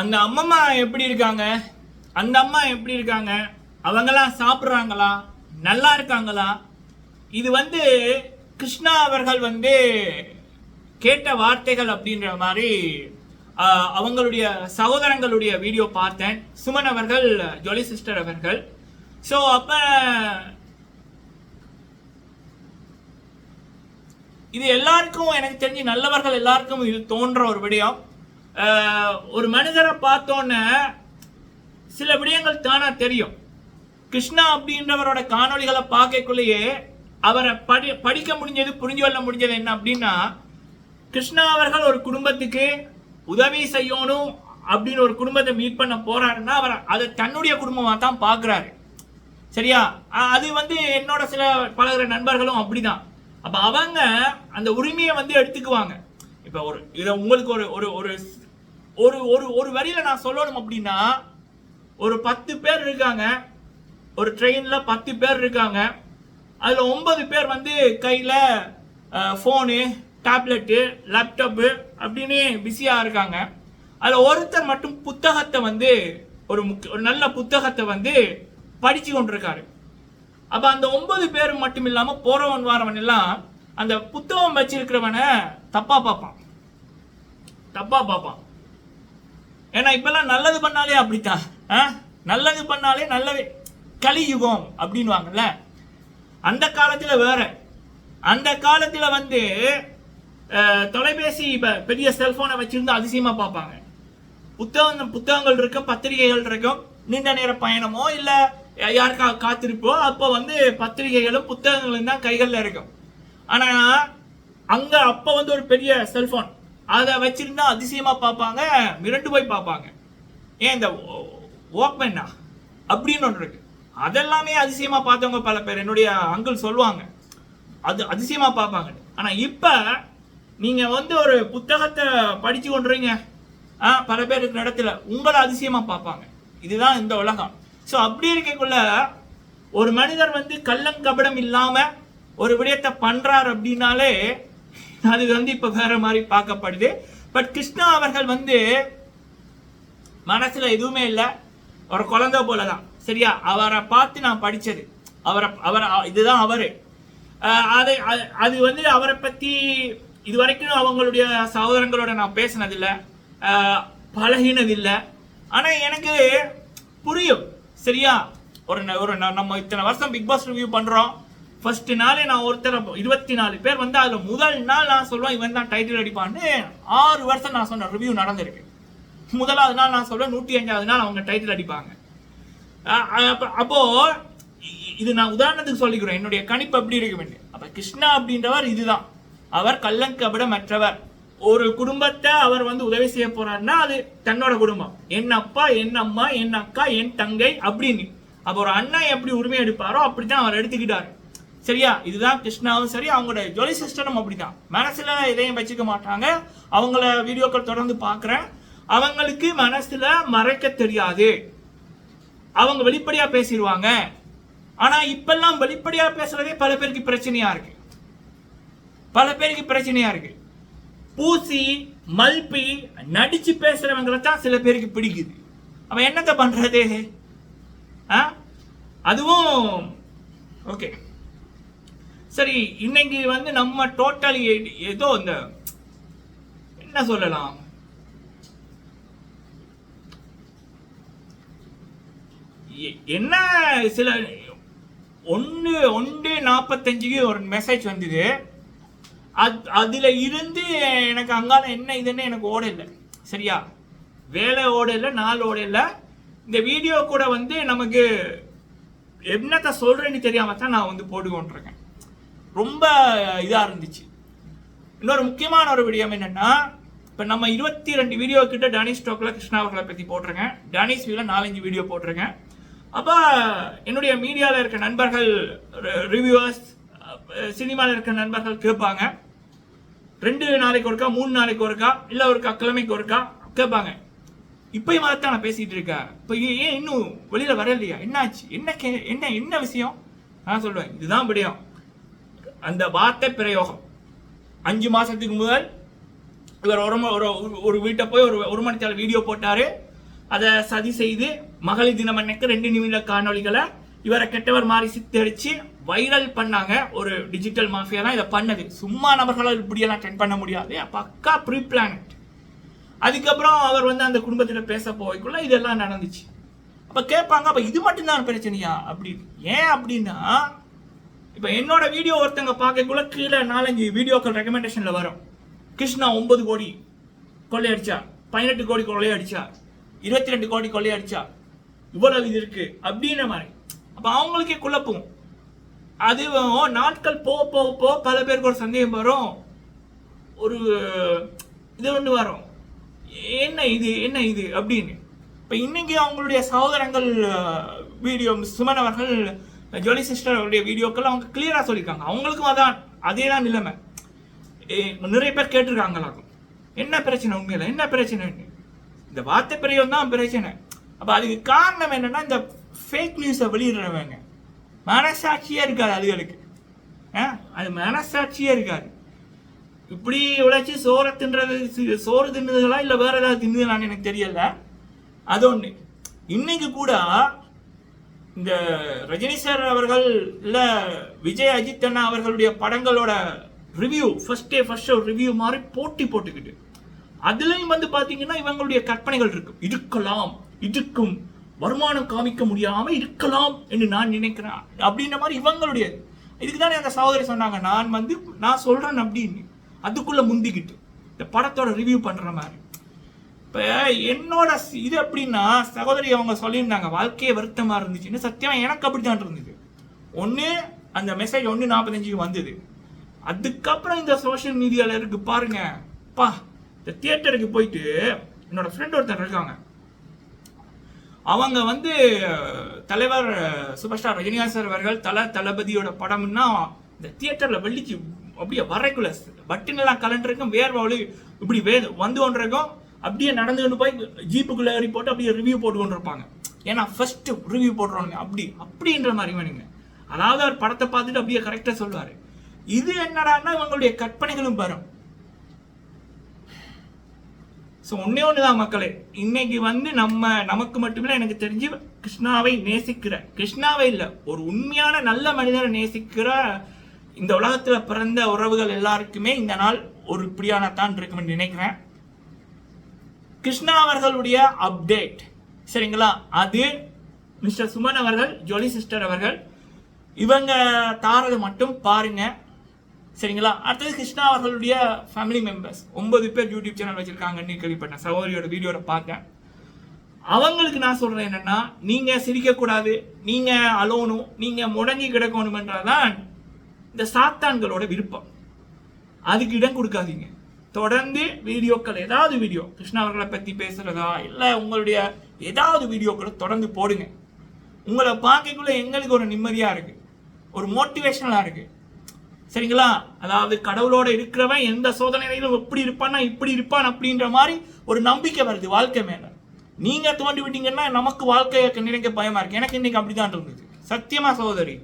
அந்த அம்மம்மா எப்படி இருக்காங்க? அந்த அம்மா எப்படி இருக்காங்க? அவங்களாம் சாப்பிட்றாங்களா? நல்லா இருக்காங்களா? இது வந்து கிருஷ்ணா அவர்கள் வந்து கேட்ட வார்த்தைகள் அப்படின்ற மாதிரி அவங்களுடைய சகோதரங்களுடைய வீடியோ பார்த்தேன். சுமன் அவர்கள் ஜொலி சிஸ்டர் அவர்கள். ஸோ அப்போ இது எல்லாருக்கும் எனக்கு தெரிஞ்சு நல்லவர்கள் எல்லாருக்கும் இது தோன்ற ஒரு விடயம். ஒரு மனிதரை பார்த்தோன்னே சில விடயங்கள் தானா தெரியும். கிருஷ்ணா அப்படின்றவரோட காணொளிகளை பார்க்கக்குள்ளேயே அவரை படி படிக்க முடிஞ்சது புரிஞ்சு கொள்ள முடிஞ்சது என்ன அப்படின்னா கிருஷ்ணா அவர்கள் ஒரு குடும்பத்துக்கு உதவி செய்யணும் அப்படின்னு ஒரு குடும்பத்தை மீட் பண்ண போறாருன்னா அவர் அதை தன்னுடைய குடும்பமாக தான் பார்க்குறாரு. சரியா? அது வந்து என்னோட சில பழகிற நண்பர்களும் அப்படிதான். அப்போ அவங்க அந்த உரிமையை வந்து எடுத்துக்குவாங்க. இப்போ ஒரு இதை உங்களுக்கு ஒரு ஒரு ஒரு ஒரு ஒரு ஒரு வரியில நான் சொல்லணும் அப்படின்னா ஒரு பத்து பேர் இருக்காங்க. ஒரு ட்ரெயின்ல பத்து பேர் இருக்காங்க. அதுல ஒன்பது பேர் வந்து கையில ஃபோனு டேப்லெட்டு லேப்டாப்பு அப்படின்னு பிஸியாக இருக்காங்க. அதில் ஒருத்தர் மட்டும் புத்தகத்தை வந்து ஒரு முக்கிய ஒரு நல்ல புத்தகத்தை வந்து படித்து கொண்டிருக்காரு. அப்போ அந்த ஒன்பது பேர் மட்டும் இல்லாமல் போகிறவன் வாரவன் எல்லாம் அந்த புத்தகம் வச்சிருக்கிறவனை தப்பாக பார்ப்பான். தப்பாக பார்ப்பான். ஏன்னா இப்பெல்லாம் நல்லது பண்ணாலே அப்படித்தான். ஆ? நல்லது பண்ணாலே நல்லவே கலியுகம் அப்படின்வாங்கல்ல அந்த காலத்தில் வேற. அந்த காலத்தில் வந்து தொலைபேசி இப்போ பெரிய செல்போனை வச்சிருந்து அதிசயமாக பார்ப்பாங்க. புத்தகம் புத்தகங்கள் இருக்கும் பத்திரிகைகள் இருக்கும் நீண்ட நேர பயணமோ இல்லை யாருக்கா காத்திருப்போ அப்போ வந்து பத்திரிகைகளும் புத்தகங்களும் தான் கைகளில் இருக்கும். ஆனால் அங்கே அப்போ வந்து ஒரு பெரிய செல்ஃபோன் அதை வச்சிருந்தா அதிசயமா பார்ப்பாங்க மிரண்டு போய் பார்ப்பாங்க. ஏன் இந்த வாக்மேனா அப்படின்னு ஒன்று இருக்கு. அதெல்லாமே அதிசயமா பார்த்தவங்க பல பேர். என்னுடைய அங்கிள் சொல்லுவாங்க அது அதிசயமா பார்ப்பாங்க. ஆனா இப்ப நீங்க வந்து ஒரு புத்தகத்தை படிச்சு கொண்டுறீங்க ஆ, பல பேர் இருக்கிற இடத்துல உங்களை அதிசயமா பார்ப்பாங்க. இதுதான் இந்த உலகம். ஸோ அப்படி இருக்கக்குள்ள ஒரு மனிதர் வந்து கள்ளங்கபடம் இல்லாம ஒரு விடயத்தை பண்றார் அப்படின்னாலே அது வந்து இப்ப வேற மாதிரி பார்க்கப்படுது. பட் கிருஷ்ணா அவர்கள் வந்து மனசுல எதுவுமே இல்லை. ஒரு குழந்தை போலதான். சரியா? அவரை பார்த்து நான் படிச்சது. அவரை அவரை இதுதான் அவரு. அதை அது- அது வந்து அவரை பத்தி இது வரைக்கும் அவங்களுடைய சகோதரங்களோட நான் பேசினதில்லை. பழகினதில்லை. ஆனா எனக்கு புரியும். சரியா? ஒரு ந- ஒரு நம்ம இத்தனை வருஷம் பிக் பாஸ் ரிவ்யூ பண்றோம். ஃபர்ஸ்ட் நாளே நான் ஒருத்தர் இருபத்தி நாலு பேர் வந்து அதுல முதல் நாள் நான் சொல்லுவேன் இவன் தான் டைட்டில் அடிப்பான்னு ஆறு வருஷம் நான் சொன்ன ரிவ்யூ நடந்திருக்கு. முதலாவது நாள் நான் சொல்றேன் நூற்றி அஞ்சாவது நாள் அவங்க டைட்டில் அடிப்பாங்க. அப்போ இது நான் உதாரணத்துக்கு சொல்லிக்கிறேன் என்னுடைய கணிப்பு எப்படி இருக்க வேண்டிய அப்போ கிருஷ்ணா அப்படின்றவர் இதுதான். அவர் கள்ளங்கபடமற்றவர் ஒரு குடும்பத்தை அவர் வந்து உதவி செய்ய போறாருன்னா அது தன்னோட குடும்பம். என் அப்பா என் அம்மா என் அக்கா என் தங்கை அப்படின்னு. அப்போ ஒரு அண்ணன் எப்படி உரிமை எடுப்பாரோ அப்படித்தான் அவர் எடுத்துக்கிட்டாரு. சரியா? இதுதான் கிருஷ்ணாவும் சரி அவங்களோட ஜொலி சிஸ்டரும் அப்படிதான் மனசுல எதையும் வச்சுக்க மாட்டாங்க. அவங்கள வீடியோக்கள் தொடர்ந்து பார்க்குறேன் அவங்களுக்கு மனசுல மறைக்க தெரியாது. அவங்க வெளிப்படையா பேசிடுவாங்க ஆனா இப்பெல்லாம் வெளிப்படையா பேசுறதே பல பேருக்கு பிரச்சனையா இருக்கு. பல பேருக்கு பிரச்சனையா இருக்கு. பூசி மல்பி நடிச்சு பேசுறவங்களை தான் சில பேருக்கு பிடிக்குது. அவன் என்னத்த பண்றது? ஆ? அதுவும் ஓகே சரி இன்னைக்கு வந்து நம்ம டோட்டலி ஏதோ இந்த என்ன சொல்லலாம்? எ- என்ன சில ஒன்று ஒன்று நாற்பத்தஞ்சுக்கு ஒரு மெசேஜ் வந்தது. அது அதில் இருந்து எனக்கு அங்கால என்ன இதுன்னு எனக்கு ஓட இல்லை. சரியா? வேலை ஓடலை நாள் ஓடலை இந்த வீடியோ கூட வந்து நமக்கு என்னத்தை சொல்கிறேன்னு தெரியாமல் தான் நான் வந்து போட்டுக்கொண்டிருக்கேன். ரொம்ப இதாக இருந்துச்சு. இன்னொரு முக்கியமான ஒரு விடயம் என்னென்னா இப்போ நம்ம இருபத்தி ரெண்டு வீடியோ கிட்ட டனிஷ் ஸ்டோக்கில் கிருஷ்ணா அவர்களை பற்றி போட்டிருக்கேன். டேனிஷ் வீல நாலஞ்சு வீடியோ போட்டிருக்கேன். அப்போ என்னுடைய மீடியாவில் இருக்க நண்பர்கள் ரிவ்யூவர்ஸ் சினிமாவில் இருக்க நண்பர்கள் கேட்பாங்க. ரெண்டு நாளைக்கு ஒருக்கா மூணு நாளைக்கு ஒருக்கா இல்லை ஒருக்கா கிழமைக்கு ஒருக்கா கேட்பாங்க. இப்பயும் தான் நான் பேசிகிட்டு இருக்கேன். இப்போ ஏன் இன்னும் வெளியில் வரலையா? என்னாச்சு? என்ன கே என்ன என்ன விஷயம்? நான் சொல்லுவேன். இதுதான் விடயம். அந்த வார்த்தை பிரயோகம். அஞ்சு மாசத்துக்கு முதல் இவர் ஒரு ஒரு ஒரு வீட்டை போய் ஒரு ஒரு மணித்தாள் வீடியோ போட்டாரு. அதை சதி செய்து மகளிர் தினம் அன்னைக்கு ரெண்டு நிமிட காணொளிகளை இவரை கெட்டவர் மாதிரி சித்தரிச்சு வைரல் பண்ணாங்க. ஒரு டிஜிட்டல் மாஃபியா தான் இதை பண்ணது. சும்மா நபர்களால் இப்படியெல்லாம் ட்ரெண்ட் பண்ண முடியாது. பக்கா ப்ரீ பிளானட் அதுக்கப்புறம் அவர் வந்து அந்த குடும்பத்தில் பேச போய்க்குள்ள இதெல்லாம் நடந்துச்சு. அப்போ கேட்பாங்க அப்போ இது மட்டும்தான் பிரச்சனையா? அப்படின்னு. ஏன் அப்படின்னா இப்போ என்னோட வீடியோ ஒருத்தங்க பார்க்கக்குள்ள கீழே நாலஞ்சு வீடியோக்கள் ரெக்கமெண்டேஷனில் வரும். கிருஷ்ணா ஒன்பது கோடி கொள்ளையடிச்சா பதினெட்டு கோடி கொள்ளையடிச்சா இருபத்தி ரெண்டு கோடி கொள்ளையடிச்சா இவ்வளவு இது இருக்கு அப்படின்ற மாதிரி. அப்போ அவங்களுக்கே குழப்பம். அது நாட்கள் போக போக போக பல பேருக்கு ஒரு சந்தேகம் வரும். ஒரு இது ஒன்று வரும். என்ன இது என்ன இது அப்படின்னு. இப்போ இன்னைக்கு அவங்களுடைய சகோதரங்கள் வீடியோ சுமன் அவர்கள் ஜோனி சிஸ்டருடைய வீடியோக்கள் அவங்க கிளியராக சொல்லியிருக்காங்க. அவங்களுக்கும் அதான் அதே தான் நிலைமை. நிறைய பேர் கேட்டிருக்காங்களாக்கும் என்ன பிரச்சனை உண்மையில்? என்ன பிரச்சனைன்னு இந்த வார்த்தை பிரியம் தான் பிரச்சனை. அப்போ அதுக்கு காரணம் என்னென்னா இந்த ஃபேக் நியூஸை வெளியிடுறவங்க. மனசாட்சியே இருக்காது அதுகளுக்கு. ஆ, அது மனசாட்சியே இருக்காது. இப்படி உழைச்சி சோறை தின்றது சோறு தின்னுதுகளா இல்லை வேற ஏதாவது தின்னுதுலான்னு எனக்கு தெரியல. அது ஒன்று இன்னைக்கு கூட இந்த ரஜினி சார் அவர்கள் இல்லை விஜய் அஜித் அண்ணா அவர்களுடைய படங்களோட review first day first show review மாதிரி போட்டி போட்டுக்கிட்டு அதுலயும் வந்து பார்த்தீங்கன்னா இவங்களுடைய கற்பனைகள் இருக்கும் இருக்கலாம் இருக்கும் வருமானம் காமிக்க முடியாம இருக்கலாம் என்று நான் நினைக்கிறேன். அப்படின்ற மாதிரி இவங்களுடைய இதுக்கு தானே அந்த சகோதரி சொன்னாங்க நான் வந்து நான் சொல்றேன் அப்படின்னு அதுக்குள்ள முந்திக்கிட்டு இந்த படத்தோட ரிவ்யூ பண்ற மாதிரி. இப்போ என்னோட இது எப்படின்னா சகோதரி அவங்க சொல்லியிருந்தாங்க வாழ்க்கையே வருத்தமாக இருந்துச்சுன்னு சத்தியமாக எனக்கு அப்படித்தான் இருந்தது. ஒன்று அந்த மெசேஜ் ஒன்று நாற்பத்தஞ்சுக்கு வந்தது. அதுக்கப்புறம் இந்த சோஷியல் மீடியாவில் இருக்கு பாருங்க. பா இந்த தியேட்டருக்கு போயிட்டு என்னோட ஃப்ரெண்ட் ஒருத்தர் இருக்காங்க. அவங்க வந்து தலைவர் சூப்பர் ஸ்டார் ரஜினிகாந்த் சார் அவர்கள் தல தளபதியோட படம்னா இந்த தியேட்டரில் வெள்ளிக்கு அப்படியே வரைக்குள்ள பட்டினெல்லாம் கலண்டிருக்கும் வேர்வை ஒளி இப்படி வே வந்து ஒன்றிருக்கும் அப்படியே நடந்து கொண்டு போய் ஜீப்புக்குள்ள ஏறி போட்டு அப்படியே ரிவ்யூ போட்டு கொண்டு இருப்பாங்க ஏன்னா ஃபர்ஸ்ட் ரிவ்யூ போடுறவங்க அப்படி அப்படின்ற மாதிரி வேணுங்க. அதாவது அவர் படத்தை பார்த்துட்டு அப்படியே கரெக்டாக சொல்லுவார். இது என்னடான்னா இவங்களுடைய கற்பனைகளும் வரும் ஸோ ஒன்றே ஒன்று தான் மக்களே. இன்னைக்கு வந்து நம்ம நமக்கு மட்டுமே எனக்கு தெரிஞ்சு கிருஷ்ணாவை நேசிக்கிற கிருஷ்ணாவை இல்லை ஒரு உண்மையான நல்ல மனிதரை நேசிக்கிற இந்த உலகத்தில் பிறந்த உறவுகள் எல்லாருக்குமே இந்த நாள் ஒரு இப்படியான தான் இருக்கும்னு நினைக்கிறேன். கிருஷ்ணா அவர்களுடைய அப்டேட் சரிங்களா? அது மிஸ்டர் சுமன் அவர்கள் ஜோலி சிஸ்டர் அவர்கள். இவங்க தாரது மட்டும் பாருங்க. சரிங்களா? அடுத்தது கிருஷ்ணா அவர்களுடைய ஃபேமிலி மெம்பர்ஸ் ஒன்பது பேர் யூடியூப் சேனல் வச்சிருக்காங்கன்னு கேள்விப்பட்டேன். சகோதரியோட வீடியோட பார்த்தேன். அவங்களுக்கு நான் சொல்றேன் என்னன்னா நீங்க சிரிக்கக்கூடாது நீங்கள் நீங்க அலோனும் நீங்க முடங்கி தான் இந்த சாத்தான்களோட விருப்பம். அதுக்கு இடம் கொடுக்காதீங்க. தொடர்ந்து வீடியோக்கள் ஏதாவது வீடியோ. கிருஷ்ணா அவர்களை பற்றி பேசுகிறதா இல்லை உங்களுடைய ஏதாவது வீடியோக்களை தொடர்ந்து போடுங்க. உங்களை பார்க்கக்குள்ள எங்களுக்கு ஒரு நிம்மதியாக இருக்குது ஒரு மோட்டிவேஷனலாக இருக்குது சரிங்களா? அதாவது கடவுளோட இருக்கிறவன் எந்த சோதனையிலும் எப்படி இருப்பான்னா இப்படி இருப்பான் அப்படின்ற மாதிரி ஒரு நம்பிக்கை வருது வாழ்க்கை மேலே. நீங்கள் தோண்டி விட்டீங்கன்னா நமக்கு வாழ்க்கையை நினைக்க பயமாக இருக்குது எனக்கு இன்றைக்கி அப்படி தான் இருந்தது. சத்தியமாக சகோதரி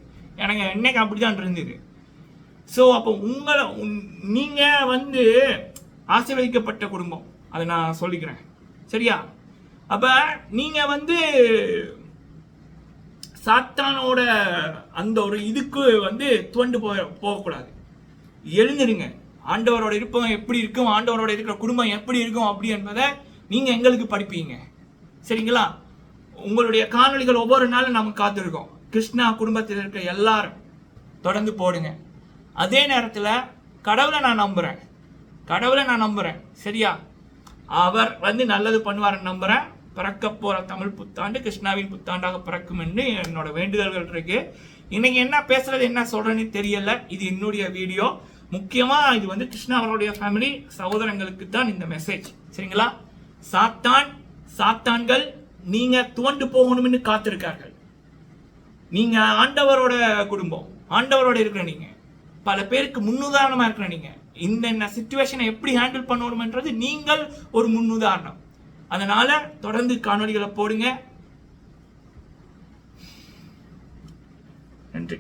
எனக்கு இன்னைக்கு அப்படிதான் இருந்தது. ஸோ அப்போ உங்களை நீங்கள் வந்து ஆசீர்வதிக்கப்பட்ட குடும்பம். அதை நான் சொல்லிக்கிறேன். சரியா? அப்போ நீங்கள் வந்து சாத்தானோட அந்த ஒரு இதுக்கு வந்து துவண்டு போக போகக்கூடாது. எழுந்துருங்க. ஆண்டவரோட இருப்பம் எப்படி இருக்கும் ஆண்டவரோட இருக்கிற குடும்பம் எப்படி இருக்கும் அப்படி என்பதை நீங்கள் எங்களுக்கு படிப்பீங்க. சரிங்களா? உங்களுடைய காணொலிகள் ஒவ்வொரு நாளும் நம்ம காத்திருக்கோம். கிருஷ்ணா குடும்பத்தில் இருக்க எல்லாரும் தொடர்ந்து போடுங்க. அதே நேரத்தில் கடவுளை நான் நம்புகிறேன் கடவுளை நான் நம்புகிறேன் சரியா? அவர் வந்து நல்லது பண்ணுவாருன்னு நம்புகிறேன் பிறக்க போகிற தமிழ் புத்தாண்டு கிருஷ்ணாவின் புத்தாண்டாக பிறக்கும் என்று என்னோட வேண்டுதல்கள் இருக்கு. இன்னைக்கு என்ன பேசுறது என்ன சொல்றேன்னு தெரியல. இது என்னுடைய வீடியோ. முக்கியமா இது வந்து கிருஷ்ணா அவருடைய ஃபேமிலி சகோதரங்களுக்கு தான் இந்த மெசேஜ் சரிங்களா? சாத்தான் சாத்தான்கள் நீங்க துவண்டு போகணும்னு காத்திருக்கார்கள். நீங்க ஆண்டவரோட குடும்பம் ஆண்டவரோட இருக்கிற நீங்க. பல பேருக்கு முன்னுதாரணமா இருக்கிற நீங்க. இந்த சுச்சுவேஷனை எப்படி ஹேண்டில் பண்ணணும்ன்றது நீங்கள் ஒரு முன்னுதாரணம். அதனால தொடர்ந்து காணொளிகளை போடுங்க. நன்றி.